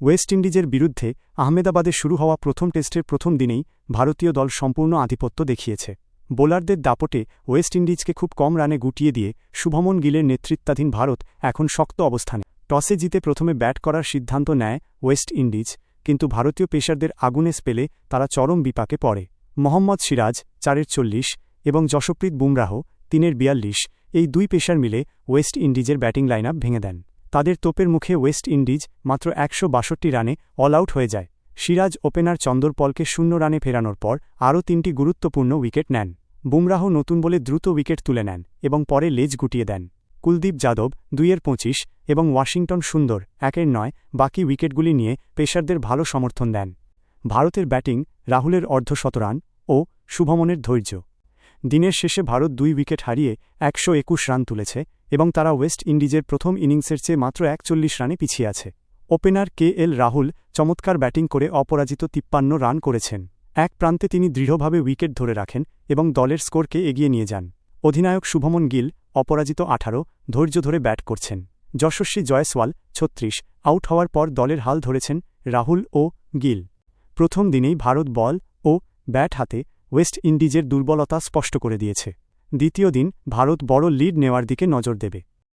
West ইন্ডিজের বিরুদ্ধে আহমেদাবাদে শুরু হওয়া প্রথম টেস্টের প্রথম দিনেই ভারতীয় দল সম্পূর্ণ আধিপত্য দেখিয়েছে। বোলারদের দাপটে ওয়েস্ট ইন্ডিজকে খুব কম রানে গুটিয়ে দিয়ে শুভমন গিলের নেতৃত্বাধীন ভারত এখন শক্ত অবস্থানে। টসে জিতে প্রথমে ব্যাট করার সিদ্ধান্ত নেয় ওয়েস্ট ইন্ডিজ, কিন্তু ভারতীয় পেশারদের আগুনে স্পেলে তারা চরম বিপাকে পড়ে। মোহাম্মদ সিরাজ চারের চল্লিশ এবং যশপ্রীত বুমরাহ তিনের বিয়াল্লিশ, এই দুই পেসার মিলে ওয়েস্ট ইন্ডিজের ব্যাটিং লাইন ভেঙে দেন। তাদের তোপের মুখে ওয়েস্ট ইন্ডিজ মাত্র একশো বাষট্টি রানে অল আউট হয়ে যায়। সিরাজ ওপেনার চন্দরপলকে শূন্য রানে ফেরানোর পর আরও তিনটি গুরুত্বপূর্ণ উইকেট নেন। বুমরাহ নতুন বলে দ্রুত উইকেট তুলে নেন এবং পরে লেজ গুটিয়ে দেন। কুলদীপ যাদব দুইয়ের পঁচিশ এবং ওয়াশিংটন সুন্দর একের নয় বাকি উইকেটগুলি নিয়ে পেসারদের ভালো সমর্থন দেন। ভারতের ব্যাটিং রাহুলের অর্ধশতরান ও শুভমনের ধৈর্য। দিনের শেষে ভারত দুই উইকেট হারিয়ে একশো একুশ রান তুলেছে এবং তারা ওয়েস্ট ইন্ডিজের প্রথম ইনিংসের চেয়ে মাত্র একচল্লিশ রানে পিছিয়ে আছে। ওপেনার কে এল রাহুল চমৎকার ব্যাটিং করে অপরাজিত তিপ্পান্ন রান করেছেন। এক প্রান্তে তিনি দৃঢ়ভাবে উইকেট ধরে রাখেন এবং দলের স্কোরকে এগিয়ে নিয়ে যান। অধিনায়ক শুভমন গিল অপরাজিত আঠারো, ধৈর্য ধরে ব্যাট করছেন। যশস্বী জয়সওয়াল ছত্রিশ, আউট হওয়ার পর দলের হাল ধরেছেন রাহুল ও গিল। প্রথম দিনেই ভারত বল ও ব্যাট হাতে ওয়েস্ট ইন্ডিজের দুর্বলতা স্পষ্ট করে দিয়েছে। দ্বিতীয় দিন ভারত বড় লিড নেওয়ার দিকে নজর দেবে।